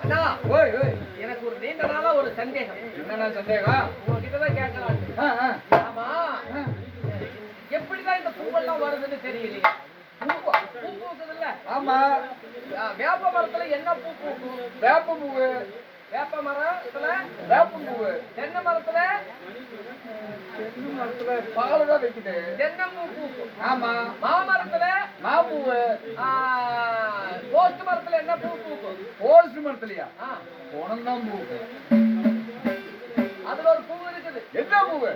அண்ணா ஓய் ஓய் எனக்கு ஒரு நீண்ட நாளா ஒரு சந்தேகம். என்னண்ணா சந்தேகம்? உங்ககிட்ட தான் கேட்கலாம் ஆமா. எப்படிதான் இந்த பூவெல்லாம் வருதுன்னு தெரியலையே. பூ பூ பூக்குதுல்ல. ஆமா. வேப்ப மரத்துல என்ன பூ பூக்கும்? வேப்ப பூவு. வேப்ப மரத்துல வேப்ப பூவு. தென்னை மரத்துல? தென்னை மரத்துல பால் தான் வைக்குது. தென்னம்பூ பூக்கும். ஆமா. மாமரத்துல? மாப்பூவு மரத்துல என்ன பூ பூக்கும்? போஸ்ட் மரத்துலயா? ஆ, உணர்ந்தான் பூவு அதுல ஒரு பூ இருக்குது. என்ன பூவு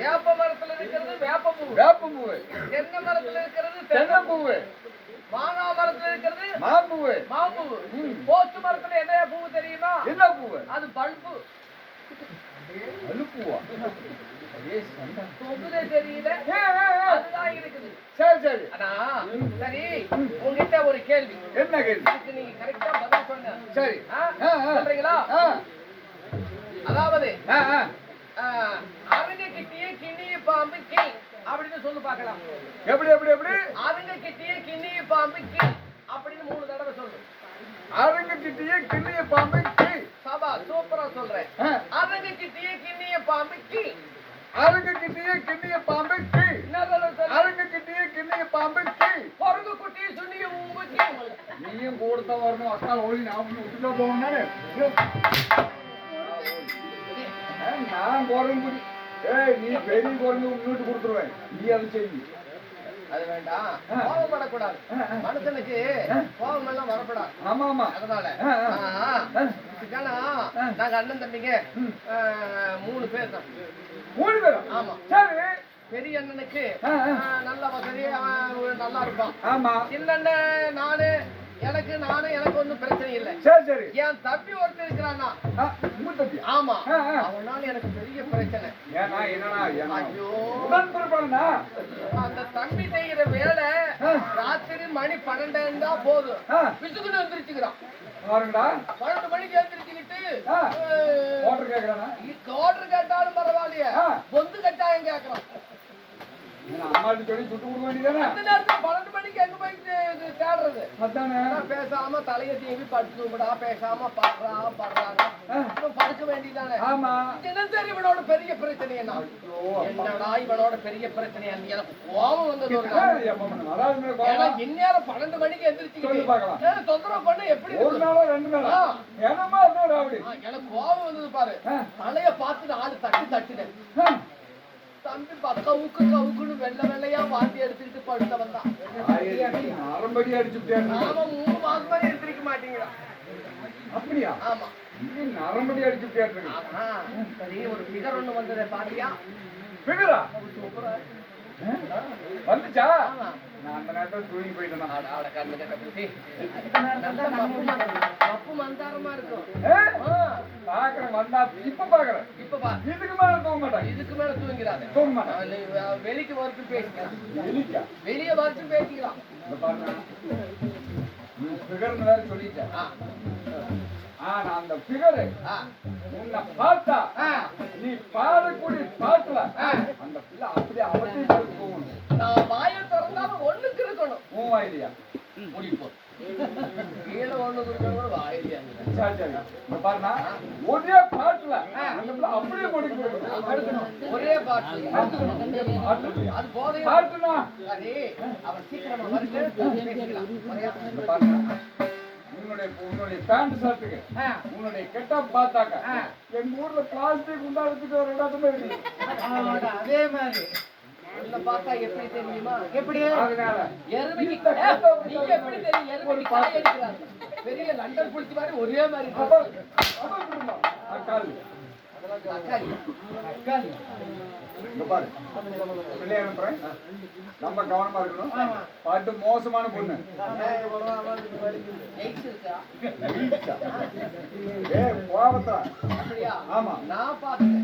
வேப்ப மரத்துல இருக்கிறது வேப்ப பூ. வேப்ப பூவு தென்னை மரத்துல இருக்கிறது தென்னை பூவு மானா மரத்துல இருக்கிறது மாப்பூவு மாம்பூ. ம். போஸ்ட் மரத்துல என்ன பூ தெரியுமா? என்ன பூவு அது பல்பு. தொகுலே தெரியல. இருக்குது சரி சரி ஆனா சரி உங்ககிட்ட ஒரு கேள்வி என்ன கேள்வி இதுக்கு நீங்க கரெக்டா பதில் சொன்ன சரி ஆ? ஆ, ஆ. சொல்றீங்களா ஆ, அதாவது ஆ, ஆ. ஆ, அவங்க கிட்டயே கிண்ணிய பாம்பு கி அப்படின்னு சொல்லு பார்க்கலாம் எப்படி எப்படி எப்படி அவங்க கிட்டயே கிண்ணிய பாம்பு கி அப்படின்னு மூணு தடவை சொல்லு அவங்க கிட்டயே கிள்ளிய பாம்பு கீ. சபா சூப்பரா சொல்றேன். அவங்க கிட்டயே கிண்ணிய பாம்பு கி அவங்க கிட்டயே கிள்ளிய பாம்பு கீ. என்ன தடவை சொல்லு அவங்க கிட்டயே கிள்ளிய பாம்பு கீ. பொறுங்க குட்டியை சுண்ணிய உங்க கி நீயும் கூடத்தான் வரணும். அக்கால் ஓடி நான் ஒண்ணு விட்டுட்டா போகணும்னாலே நான். குரங்கு குடி. ஏய் நீ பெரிய குரங்கு முன்னிட்டு கொடுத்துருவேன். நீ அதை செய்யி அது வேண்டாம். ஆ, ஆ. மனுஷனுக்கு. கோபம் எல்லாம் வரப்படாது. ஆமா ஆமா. அதனால. நாங்க அண்ணன் தம்பிங்க மூணு பேர் தான். மூணு பேரும் ஆமா. சரி. பெரிய அண்ணனுக்கு நல்ல வசதி அவன் நல்லா இருப்பான் ஆமா. சின்ன நானு எனக்கு நானு எனக்கு ஒண்ணும் பிரச்சனை இல்லை. சரி சரி. என் தம்பி ஒருத்தர் இருக்கிறான்னா? ஆமா. அவனால எனக்கு பெரிய பிரச்சனை. ஐயோ. அந்த தம்பி செய்யற வேலை. ராத்திரி மணி பன்னெண்டு இருந்தா போதும். பிசுக்குன்னு எந்திரிச்சுக்கிறான். பாருங்கடா. பன்னெண்டு மணிக்கு எந்திரிச்சுக்கிட்டு ஆ. அஹ், அம்மாட்டு சொல்லி சுட்டு கொடுக்க வேண்டியதானே பன்னெண்டு மணிக்கு எங்க போய் தேடுறது அதானே பேசாம தலைய தீவி படுத்து தூங்குடா பேசாம படுறா படுறாங்க படுக்க வேண்டியதானே ஆமா இவனோட பெரிய பிரச்சனை என்ன. என்னடா இவனோட பெரிய பிரச்சனை எனக்கு கோபம் வந்தது. இந்நேரம் பன்னெண்டு மணிக்கு. ஏன்னா தொந்தரவு பண்ண எப்படி ஒரு இருக்கும்? நாளா ரெண்டு நாளா ஆ. என்னமா இருந்தா ராவடி ஆ, எனக்கு கோபம் வந்தது பாரு. தலைய பார்த்து நாலு தட்டு தட்டுனேன். தம்பி ப- கவுக்கு கவுக்குன்னு வெள்ளை வெள்ளையா வாந்தி எடுத்துக்கிட்டு படுத்தவன் தான். நரம்படி அடிச்சுட்டேன் நாம மூணு மாசம் மாதிரி எடுத்திருக்க மாட்டேங்கிறான். அப்படியா? ஆமா. அடிச்சுட்டேன் ஆமா சரி ஒரு பிகர் ஒண்ணு வந்ததே பாத்தியா? பிகரா சூப்பரா வந்துச்சா. நான் அந்த நேரத்துல தூங்கி போயிட்டேன்? பாக்குறேன் வந்தா இப்ப பாக்குறேன். இப்ப இதுக்கு மேல தூங்க மாட்டேன். இதுக்கு மேல தூங்கிறாத தூங்க மாட்டேன். அவன் நீ- வெளிக்கு வரைக்கும் பேசிக்கலாம் வெளியே வரைக்கும் பேசிக்கலாம் பிகர்னு வேற சொல்லிட்டேன். ஆ, ஆனா அந்த பிகரு உன்னை பார்த்தா. நீ பாடக்கூடிய பாட்டுல. அந்த பிள்ளை அப்படியே அவத்தை வாயிலையா முடிப்போம் கீழே ஒண்ணுக்கு இருக்கணும் வாயிலையா சரி சரி பாருங்க ஒரே பாட்டுல அப்படியே முடிக்க அடுக்கணும் ஒரே பாட்டு பாட்டு அது போதையா? பாட்டுனா சரி அவன் சீக்கிரமா வருது. பேசிக்கலாம். வரையா? இந்த பாருங்க உன்னுடைய உன்னுடைய பேண்ட் ஷர்ட்டுக்கு ஆ. உன்னுடைய கெட்டப் பார்த்தாக்க ஆ. எங்க ஊர்ல பிளாஸ்டிக் உண்டாடுறதுக்கு ஒரு இடத்துல இருக்கு. அதே மாதிரி. உன்னை பார்த்தா எப்படி தெரியுமா? எப்படி? எருமைக்கு நீ எப்படி தெரியும்? எருமைக்கு காய் அடிக்கிறாங்க பெரிய லண்டன் புடிச்ச மாதிரி ஒரே மாதிரி தக்காளி. பிள்ளைய அனுப்புறேன். நம்ம கவனமா இருக்கணும். பாட்டு மோசமான பொண்ணு. கோபத்தா அப்படியா? ஆமா. நான் பார்த்தேன்